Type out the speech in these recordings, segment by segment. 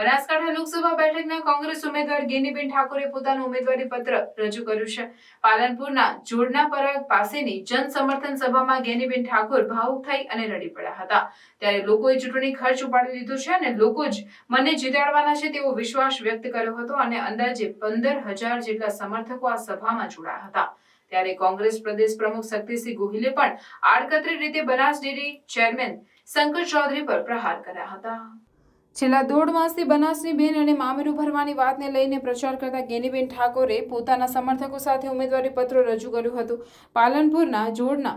બનાસકાંઠા લોકસભા બેઠકના કોંગ્રેસ ઉમેદવાર ગેનીબેન ઠાકોરે પોતાનું ઉમેદવારી પત્ર રજૂ કર્યું છે. પાલનપુરના જોડના પરાગ પાસેની જન સમર્થન સભામાં ગેનીબેન ઠાકોર ભાવુક થઈ અને રડી પડ્યા હતા. ત્યારે લોકોએ ચૂંટણી ખર્ચ ઉપાડી લીધો છે અને લોકો જ મને જીતાડવાના છે તેવો વિશ્વાસ વ્યક્ત કર્યો હતો અને અંદાજે પંદર હજાર જેટલા સમર્થકો આ સભામાં જોડાયા હતા. ત્યારે કોંગ્રેસ પ્રદેશ પ્રમુખ શક્તિસિંહ ગોહિલે પણ આડકતરી રીતે બનાસ ડેરી ચેરમેન શંકર ચૌધરી પર પ્રહાર કર્યા હતા. છેલ્લા દોઢ માસથી બનાસની બેન અને મામેરું ભરવાની વાતને લઈને પ્રચાર કરતા ગેનીબેન ઠાકોરે પોતાના સમર્થકો સાથે ઉમેદવારી પત્ર રજૂ કર્યું હતું. પાલનપુરના જોડના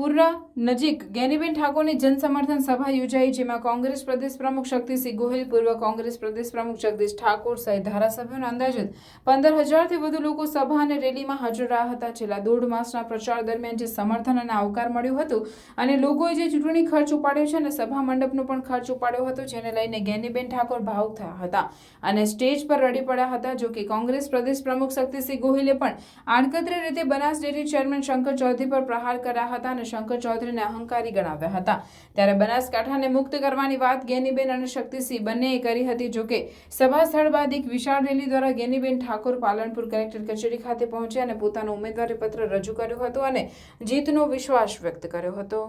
પુરા નજીક ગેનીબેન ઠાકોરની જનસમર્થન સભા યોજાઈ જેમાં કોંગ્રેસ પ્રદેશ પ્રમુખ શક્તિસિંહ ગોહિલ, પૂર્વ કોંગ્રેસ પ્રદેશ પ્રમુખ જગદીશ ઠાકોર સહિત ધારાસભ્યોના અંદાજિત પંદર હજારથી વધુ લોકો સભા અને રેલીમાં હાજર રહ્યા હતા. છેલ્લા દોઢ માસના પ્રચાર દરમિયાન જે સમર્થન અને આવકાર મળ્યો હતો અને લોકોએ જે ચૂંટણી ખર્ચ ઉપાડ્યો છે અને સભા મંડપનો પણ ખર્ચ ઉપાડ્યો હતો જેને લઈને ગેનીબેન ઠાકોર ભાવુક થયા હતા અને સ્ટેજ પર રડી પડ્યા હતા જો કે કોંગ્રેસ પ્રદેશ પ્રમુખ શક્તિસિંહ ગોહિલે પણ આડકતરી રીતે બનાસ ડેરી ચેરમેન શંકર ચૌધરી પર પ્રહાર કર્યા હતા અને શંકર ચૌધરીને અહંકારી ગણાવ્યા હતા. ત્યારે બનાસકાંઠાને મુક્ત કરવાની વાત ગેનીબેન અને શક્તિસિંહ બંનેએ કરી હતી. જોકે સભા સ્થળ બાદ એક વિશાળ રેલી દ્વારા ગેનીબેન ઠાકોર પાલનપુર કલેક્ટર કચેરી ખાતે પહોંચ્યા અને પોતાનું ઉમેદવારી પત્ર રજૂ કર્યું હતું અને જીતનો વિશ્વાસ વ્યક્ત કર્યો હતો.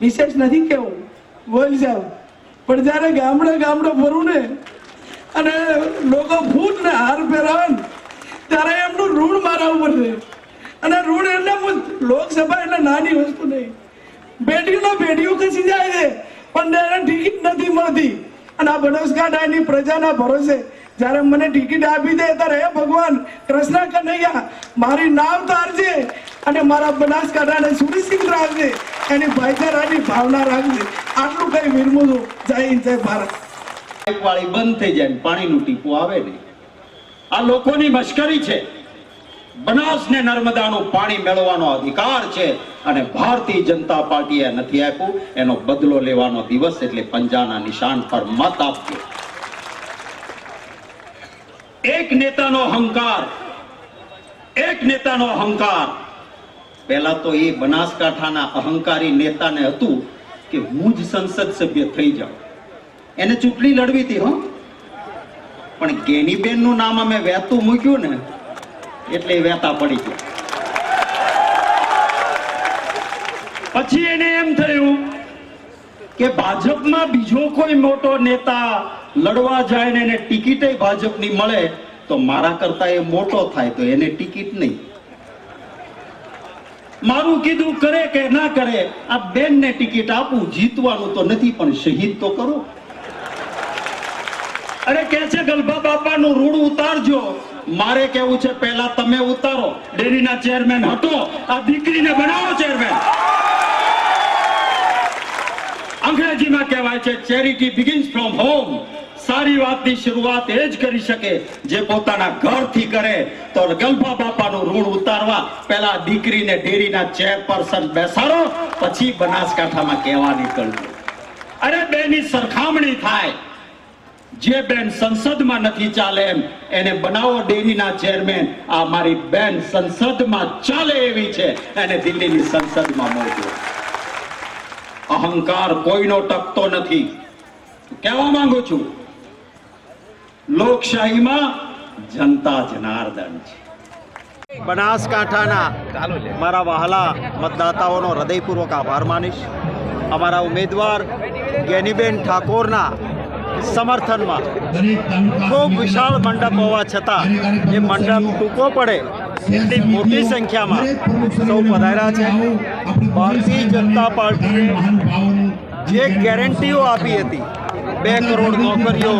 વિશેષ નથી કેવું બોલ જાવ પણ જ્યારે ગામડે ગામડે ફરું ને અને લોકો ફૂટ ને હાર પહેરાવે ત્યારે એમનું ઋણ મારા ઉપર અને ઋણ એટલે લોકસભા એટલે નાની વસ્તુ નહીં. બેટીનો બેટીઓ ખસી જાય છે, પણ એને ટિકિટ નથી મળતી. અને આ બનાસકાંઠાની પ્રજાના ભરોસે. જ્યારે મને ટિકિટ આપી દે, ત્યારે હે ભગવાન, કૃષ્ણ કનૈયા, મારી નામ તારજે અને મારા બનાસકાંઠાને સુનિશ્ચિત રાખજે. એની ભાઈચારાની ભાવના રાખજે. આટલું કઈ વિરમું છું. જય હિન્દ, જય ભારત. વાળી બંધ થઈ જાય પાણીનું ટીપું આવે નહીં આ લોકોની મશ્કરી છે. બનાસને નર્મદાનું પાણી મેળવવાનો અધિકાર છે અને ભારતીય જનતા પાર્ટીએ નથી આપ્યું. એનો બદલો લેવાનો દિવસ એટલે પંજાના નિશાન પર મત આપજો એક નેતાનો અહંકાર, એક નેતાનો અહંકાર. પહેલા તો એ બનાસકાંઠાના અહંકારી નેતાને હતું કે હું જ સંસદ સભ્ય થઈ જાઉં. એને ચૂંટણી લડવી હતી, હો. પણ ગેનીબેનનું નામ અમે વહેતું મૂક્યું ને એટલે વેતા પડી ગયા. પછી એને એમ થયું કે ભાજપમાં બીજો કોઈ મોટો નેતા લડવા જાય ને એને ટિકિટે ભાજપની મળે, તો મારા કરતા એ મોટો થાય, તો એને ટિકિટ નહીં. મારું કીધું કરે કે ના કરે, આ બેન ને ટિકિટ આપું, જીતવાનું તો નથી, પણ શહીદ તો કરો. અરે કે છે, ગલભા બાપાનું ઋણ ઉતારજો. મારે કેવું છે, પહેલા તમે ઉતારો. ડેરીના ચેરમેન હતો, આ દીકરીને બનાવો ચેરમેન. અંગ્રેજીમાં કહેવાય છે ચેરિટી બિગિન્સ ફ્રોમ હોમ સારી વાતની શરૂઆત એ જ કરી શકે જે પોતાના ઘરથી કરે. તો ગલભા બાપાનું ઋણ ઉતારવા પહેલા દીકરીને ડેરીના ચેરપર્સન બેસાડો, પછી બનાસકાંઠામાં કહેવા નીકળજો. અરે બેની સરખામણી થાય. જે બેન સંસદમાં નથી ચાલે એમ એને બનાવો ડેરીના ચેરમેન. આ મારી બેન સંસદમાં ચાલે એવી છે. એને દિલ્હીની સંસદમાં મોકલો. અહંકાર કોઈનો ટકતો નથી. કહેવા માંગુ છું લોકશાહીમાં જનતા જનાર્દન છે. બનાસકાંઠાના મારા વહાલા મતદાતાઓનો હૃદયપૂર્વક આભાર માનીશ. અમારા ઉમેદવાર ગેનીબેન ઠાકોરના સમર્થનમાં. ખૂબ વિશાળ મંડપ હોવા છતાં એ મંડપ ટૂંકો પડે. એટલી મોટી સંખ્યામાં સૌ પધાર્યા છે. ભારતીય જનતા પાર્ટીએ જે ગેરંટીઓ આપી હતી બે કરોડ નોકરીઓ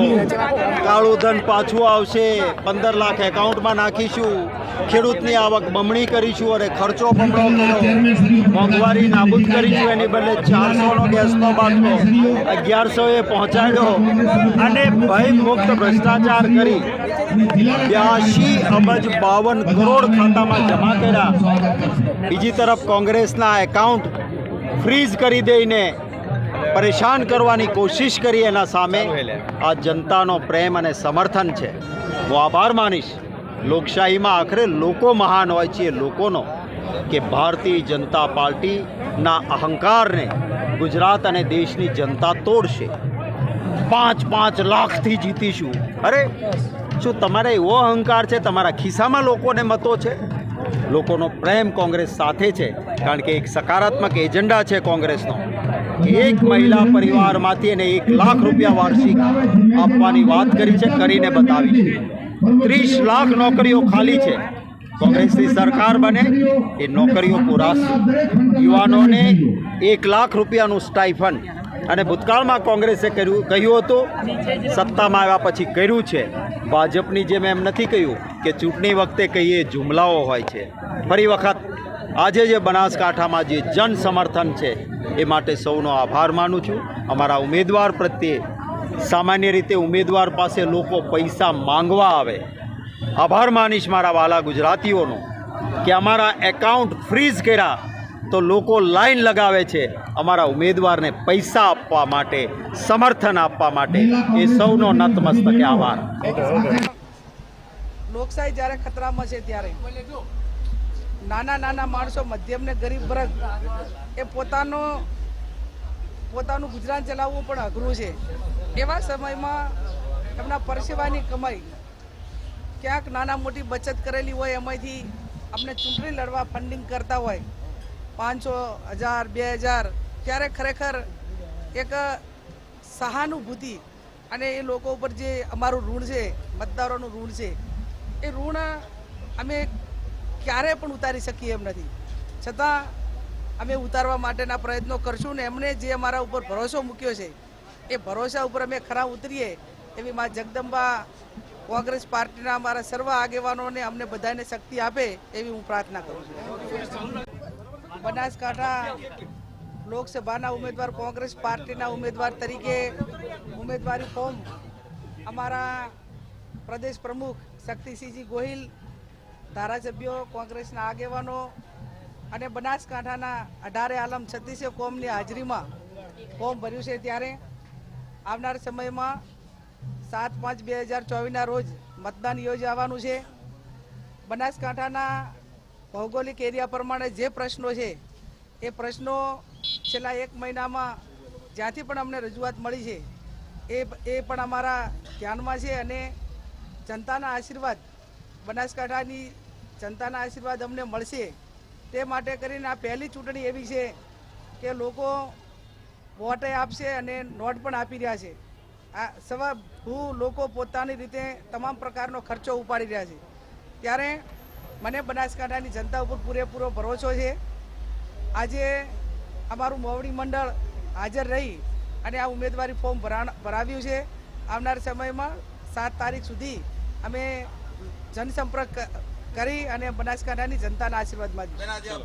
કાળું ધન પાછું આવશે. પંદર લાખ એકાઉન્ટમાં નાખીશું. ખેડૂતની આવક બમણી કરીશું અને ખર્ચો બમણો કર્યો. મોંઘવારી નાબૂદ કરીશું. એની બદલે ચારસોનો ગેસનો બાટલો અગિયારસોએ પહોંચાડ્યો. અને ભય મુક્ત ભ્રષ્ટાચાર કરી બ્યાસી અબજ બાવન કરોડ ખાતામાં જમા કર્યા. બીજી તરફ કોંગ્રેસના એકાઉન્ટ ફ્રીઝ કરી દઈને પરેશાન કરવાની કોશિશ કરી એના સામે. આ જનતાનો પ્રેમ અને સમર્થન છે. હું આભાર માનીશ. લોકશાહીમાં આખરે લોકો મહાન હોય છે લોકોનો કે ભારતીય જનતા પાર્ટીના અહંકારને ગુજરાત અને દેશની જનતા તોડશે. પાંચ પાંચ લાખથી જીતીશું. અરે શું તમારે એવો અહંકાર છે? તમારા ખિસ્સામાં લોકોને મતો છે? લોકોનો પ્રેમ કોંગ્રેસ સાથે છે. કારણ કે એક સકારાત્મક એજન્ડા છે કોંગ્રેસનો. એક મહિલા પરિવારમાંથી એને એક લાખ રૂપિયા વાર્ષિક આપવાની વાત કરી છે, કરીને બતાવી છે. ત્રીસ લાખ નોકરીઓ ખાલી છે. કોંગ્રેસની સરકાર બને એ નોકરીઓ પૂરાશે યુવાનોને એક લાખ રૂપિયાનું સ્ટાઇફન અને ભૂતકાળમાં કોંગ્રેસે કર્યું કહ્યું હતું, સત્તામાં આવ્યા પછી કર્યું છે. ભાજપની જેમ એમ નથી કહ્યું કે ચૂંટણી વખતે કહીએ, જુમલાઓ હોય છે. ફરી વખત આજે જે બનાસકાંઠામાં જે જન સમર્થન છે એ માટે સૌનો આભાર માનું છું. અમારા ઉમેદવાર પ્રત્યે સામાન્ય રીતે ઉમેદવાર પાસે લોકો પૈસા માંગવા આવે. આભાર માનીશ મારા વાલા ગુજરાતીઓનો કે અમારા એકાઉન્ટ ફ્રીઝ કર્યા તો લોકો લાઈન લગાવે છે અમારા ઉમેદવારને પૈસા આપવા માટે સમર્થન આપવા માટે. એ સૌનો નતમસ્તકે આભાર. લોકશાહી જ્યારે ખતરામાં છે ત્યારે. નાના નાના માણસો, મધ્યમ ને ગરીબ વર્ગ, એ પોતાનો, પોતાનું ગુજરાન ચલાવવું પણ અઘરું છે. એવા સમયમાં એમના પરસેવાની કમાઈ, ક્યાંક નાના મોટી બચત કરેલી હોય, એમાંથી અમને ચૂંટણી લડવા ફંડિંગ કરતા હોય, પાંચસો હજાર, બે હજાર, ત્યારે ખરેખર એક સહાનુભૂતિ અને એ લોકો ઉપર જે અમારું ઋણ છે, મતદારોનું ઋણ છે, એ ઋણ અમે ક્યારે પણ ઉતારી શકીએ એમ નથી. છતાં અમે ઉતારવા માટેના પ્રયત્નો કરશું ને એમણે જે અમારા ઉપર ભરોસો મૂક્યો છે, એ ભરોસા ઉપર અમે ખરા ઉતરીએ એવી મા જગદંબા કોંગ્રેસ પાર્ટીના અમારા સર્વ આગેવાનોને અમને બધાને શક્તિ આપે એવી હું પ્રાર્થના કરું છું. બનાસકાંઠા લોકસભાના ઉમેદવાર, કોંગ્રેસ પાર્ટીના ઉમેદવાર તરીકે ઉમેદવારી ફોર્મ અમારા પ્રદેશ પ્રમુખ શક્તિસિંહજી ગોહિલ ધારાસભ્યો, કોંગ્રેસના આગેવાનો અને બનાસકાંઠાના અઢારે આલમ છત્રીસે કોમની હાજરીમાં ફોર્મ ભર્યું છે ત્યારે આવનાર સમયમાં સાત પાંચ બે હજાર ચોવીસના રોજ મતદાન યોજાવાનું છે. બનાસકાંઠાના ભૌગોલિક એરિયા પ્રમાણે જે પ્રશ્નો છે, એ પ્રશ્નો છેલ્લા એક મહિનામાં જ્યાંથી પણ અમને રજૂઆત મળી છે, એ એ પણ અમારા ધ્યાનમાં છે અને જનતાના આશીર્વાદ બનાસકાંઠાની જનતાના આશીર્વાદ અમને મળશે. તે માટે કરીને આ પહેલી ચૂંટણી એવી છે કે લોકો વોટે આપશે અને નોટ પણ આપી રહ્યા છે. આ સવા હું લોકો પોતાની રીતે તમામ પ્રકારનો ખર્ચો ઉપાડી રહ્યા છે. ત્યારે મને બનાસકાંઠાની જનતા ઉપર પૂરેપૂરો ભરોસો છે. આજે અમારું મોવડી મંડળ હાજર રહી અને આ ઉમેદવારી ફોર્મ ભરા ભરાવ્યું છે. આવનાર સમયમાં સાત તારીખ સુધી અમે જનસંપર્ક કરી અને બનાસકાંઠાની જનતાના આશીર્વાદ માંગીએ